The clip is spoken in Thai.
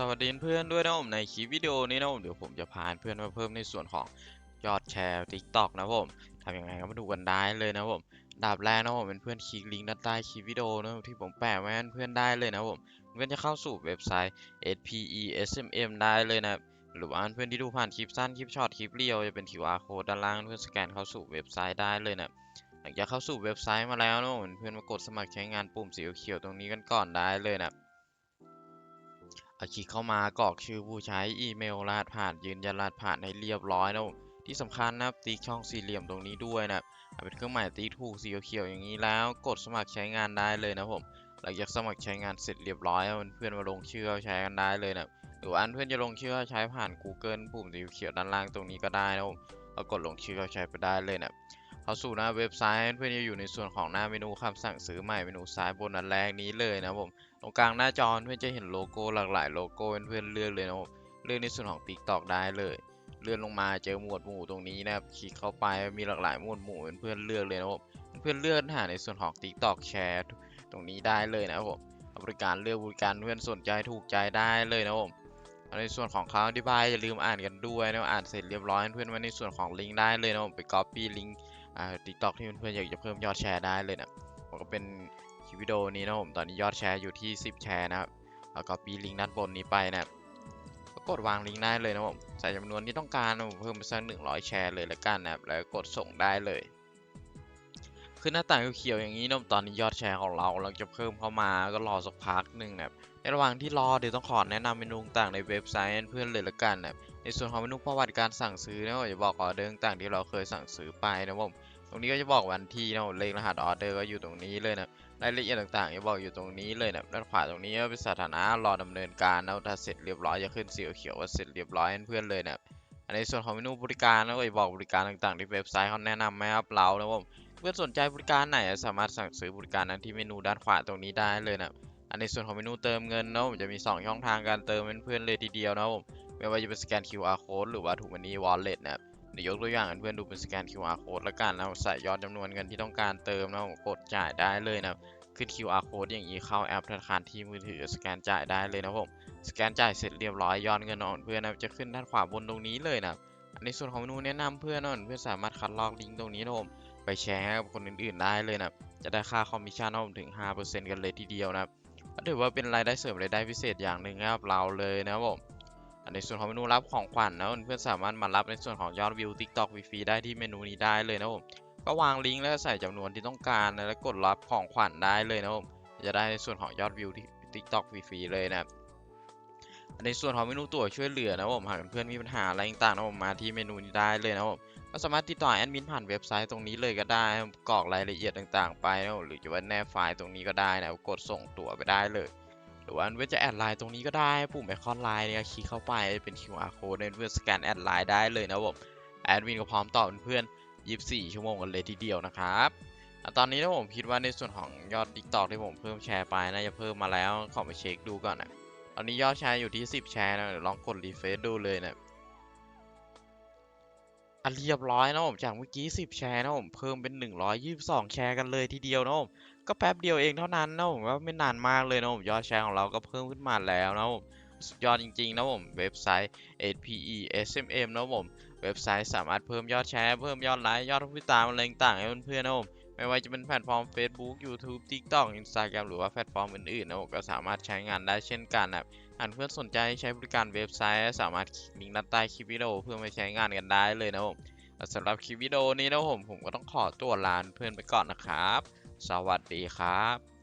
สวัสดีเพื่อนด้วยนะผมในคลิปวิดีโอนี้นะผมเดี๋ยวผมจะพาเพื่อนมาเพิ่มในส่วนของยอดแชร์ TikTok นะผมทำยังไงก็มาดูกันได้เลยนะผมดับแรกนะผมเป็นเพื่อนคลิกลิงก์ด้านใต้คลิปวิดีโอนะที่ผมแปะไว้ให้เพื่อนได้เลยนะผมเพื่อนจะเข้าสู่เว็บไซต์ SPESMM ได้เลยนะหรือว่าเพื่อนที่ดูผ่านคลิปสั้นคลิปช็อตคลิปเรียวจะเป็น QR code ด้านล่างเพื่อนสแกนเข้าสู่เว็บไซต์ได้เลยนะหลังจากเข้าสู่เว็บไซต์มาแล้วนะผมเพื่อนมากดสมัครใช้งานปุ่มสีเขียวตรงนี้กันก่อนได้เลยนะ คลิกเข้ามากรอกชื่อผู้ใช้อีเมลรหัสผ่านยืนยันรหัสผ่านให้เรียบร้อยนะผมที่สำคัญนะครับติ๊กช่องสี่เหลี่ยมตรงนี้ด้วยนะครับเป็นเครื่องหมายติ๊กถูกสีเขียวอย่างนี้แล้ว กดสมัครใช้งานได้เลยนะผมหลังจากสมัครใช้งานเสร็จเรียบร้อยเพื่อนมาลงชื่อเข้าใช้กันได้เลยนะหรือว่าเพื่อนจะลงชื่อเข้าใช้ผ่าน Google ปุ่มสีเขียวด้านล่างตรงนี้ก็ได้นะผมก็กดลงชื่อเข้าใช้ไปได้เลยนะ เข้าสู่หน้าเว็บไซต์เพื่อนจะอยู่ในส่วนของหน้าเมนูคำสั่งซื้อใหม่เมนูซ้ายบนอันแรกนี้เลยนะผมตรงกลางหน้าจอเพื่อนจะเห็นโลโก้หลากหลายโลโก้เพื่อนเลือกเลยนะครับเลือกในส่วนของ TikTok ได้เลย เลื่อนลงมาเจอหมวดหมู่ตรงนี้นะครับคลิกเข้าไปมีหลากหลายหมวดหมู่เพื่อนเลือกเลยนะครับเพื่อนเลือกหาในส่วนของ TikTok แชร์ตรงนี้ได้เลยนะครับผมบริการเลือกบริการเพื่อนสนใจถูกใจได้เลยนะผมในส่วนของเขาอธิบายอย่าลืมอ่านกันด้วยนะอ่านเสร็จเรียบร้อยเพื่อนๆมาในส่วนของลิงก์ได้เลยนะผมไป copy ลิงก์ อ่า TikTok ที่เพื่อนๆอยากจะเพิ่มยอดแชร์ได้เลยนะผมก็เป็นคลิปวิดีโอนี้นะผมตอนนี้ยอดแชร์อยู่ที่ 10 แชร์นะครับแล้วก็ปีลิงก์ด้านบนนี้ไปนะครับก็กดวางลิงก์ได้เลยนะผมใส่จำนวนที่ต้องการผมเพิ่มไปสัก100 แชร์เลยละกันนะครับแล้วกดส่งได้เลยขึ้นหน้าต่างเขียวๆอย่างนี้นะผมตอนนี้ยอดแชร์ของเราเราจะเพิ่มเข้ามาก็รอสักพักหนึ่งนะครับในระหว่างที่รอเดี๋ยวต้องขอแนะนำเมนูต่างในเว็บไซต์เพื่อนเลยละกันนะครับ ในส่วนของเมนูประวัติการสั่งซื้อนะผมจะบอกออเดอร์ต่างที่เราเคยสั่งซื้อไปนะผมตรงนี้ก็จะบอกวันที่นะเลขรหัสออเดอร์ก็อยู่ตรงนี้เลยนะรายละเอียดต่างๆจะบอกอยู่ตรงนี้เลยนะด้านขวาตรงนี้ก็เป็นสถานะรอดำเนินการนะถ้าเสร็จเรียบร้อยจะขึ้นสีเขียวว่าเสร็จเรียบร้อยเพื่อนเลยนะในส่วนของเมนูบริการนะก็จะบอกบริการต่างๆที่เว็บไซต์เขาแนะนำไหมครับเรานะผมเพื่อนสนใจบริการไหนสามารถสั่งซื้อบริการนั้นที่เมนูด้านขวาตรงนี้ได้เลยนะอันในส่วนของเมนูเติมเงินนะผมจะมี 2 ช่องทางการเติมเพื่อนๆเลยทีเดียวนะผม ไม่ว่าจะเป็นสแกน QR code หรือว่าถูกมันนี่ wallet นะครับเดี๋ยวยกตัวอย่างเพื่อนดูเป็นสแกน QR code แล้วกันนะใส่ยอดจำนวนเงินที่ต้องการเติมนะผมกดจ่ายได้เลยนะขึ้น QR code อย่างนี้เข้าแอปธนาคารที่มือถือสแกนจ่ายได้เลยนะผมสแกนจ่ายเสร็จเรียบร้อยยอดเงินของเพื่อนนะจะขึ้นด้านขวาบนตรงนี้เลยนะในส่วนของเมนูแนะนำเพื่อนนะเพื่อนสามารถคัดลอกลิงก์ตรงนี้นะผมไปแชร์ให้กับคนอื่นๆได้เลยนะจะได้ค่าคอมมิชชั่นนะผมถึง 5%กันเลยทีเดียวนะก็ถือว่าเป็นรายได้เสริมรายได้พิเศษอย่างหนึ่งนะครับเราเลยนะครับผม ในส่วนของเมนูรับของขวัญนะเพื่อนๆสามารถมารับในส่วนของยอดวิว TikTok ฟรีได้ที่เมนูนี้ได้เลยนะผมก็วางลิงก์แล้วก็ใส่จำนวนที่ต้องการนะแล้วกดรับของขวัญได้เลยนะผมจะได้ในส่วนของยอดวิวที่ TikTok ฟรีเลยนะครับในส่วนของเมนูตัวช่วยเหลือนะผมหากเพื่อนๆมีปัญหาอะไรต่างๆนะผมมาที่เมนูนี้ได้เลยนะผมก็สามารถติดต่อแอดมินผ่านเว็บไซต์ตรงนี้เลยก็ได้กรอกรายละเอียดต่างๆ ไปนะหรือจะว่าแนบไฟล์ตรงนี้ก็ได้นะกดส่งตัวไปได้เลย หรือว่าเพื่อนจะแอดไลน์ตรงนี้ก็ได้ปุ่มไอคอนไลน์เนี่ยคลิกเข้าไปเป็น QR code เพื่อนสแกนแอดไลน์ได้เลยนะผมแอดมินก็พร้อมตอบเพื่อน24 ชั่วโมงกันเลยทีเดียวนะครับตอนนี้นะผมคิดว่าในส่วนของยอด TikTok ที่ผมเพิ่มแชร์ไปน่าจะเพิ่มมาแล้วขอไปเช็คดูก่อนนะตอนนี้ยอดแชร์อยู่ที่ 10 แชร์นะลองกดรีเฟซดูเลยนะอะเรียบร้อยนะผมจากเมื่อกี้ 10 แชร์นะผมเพิ่มเป็น 122 แชร์กันเลยทีเดียวนะผม ก็แป๊บเดียวเองเท่านั้นนะผมว่าไม่นานมากเลยนะผมยอดแชร์ของเราก็เพิ่มขึ้นมาแล้วนะผมสุดยอดจริงๆนะผมเว็บไซต์ SPE SMM นะผมเว็บไซต์สามารถเพิ่มยอดแชร์เพิ่มยอดไลค์ยอดผู้ติดตามอะไรต่างๆให้เพื่อนๆนะผมไม่ว่าจะเป็นแพลตฟอร์ม Facebook YouTube TikTok Instagram หรือว่าแพลตฟอร์มอื่นๆนะผมก็สามารถใช้งานได้เช่นกันนะหากเพื่อนสนใจใช้บริการเว็บไซต์ สามารถคลิกลิงก์ด้านใต้คลิปวิดีโอเพื่อไปใช้งานกันได้เลยนะผมสำหรับคลิปวิดีโอนี้นะผมผมก็ต้องขอตัวลาเพื่อนไปก่อนนะครับ สวัสดีครับ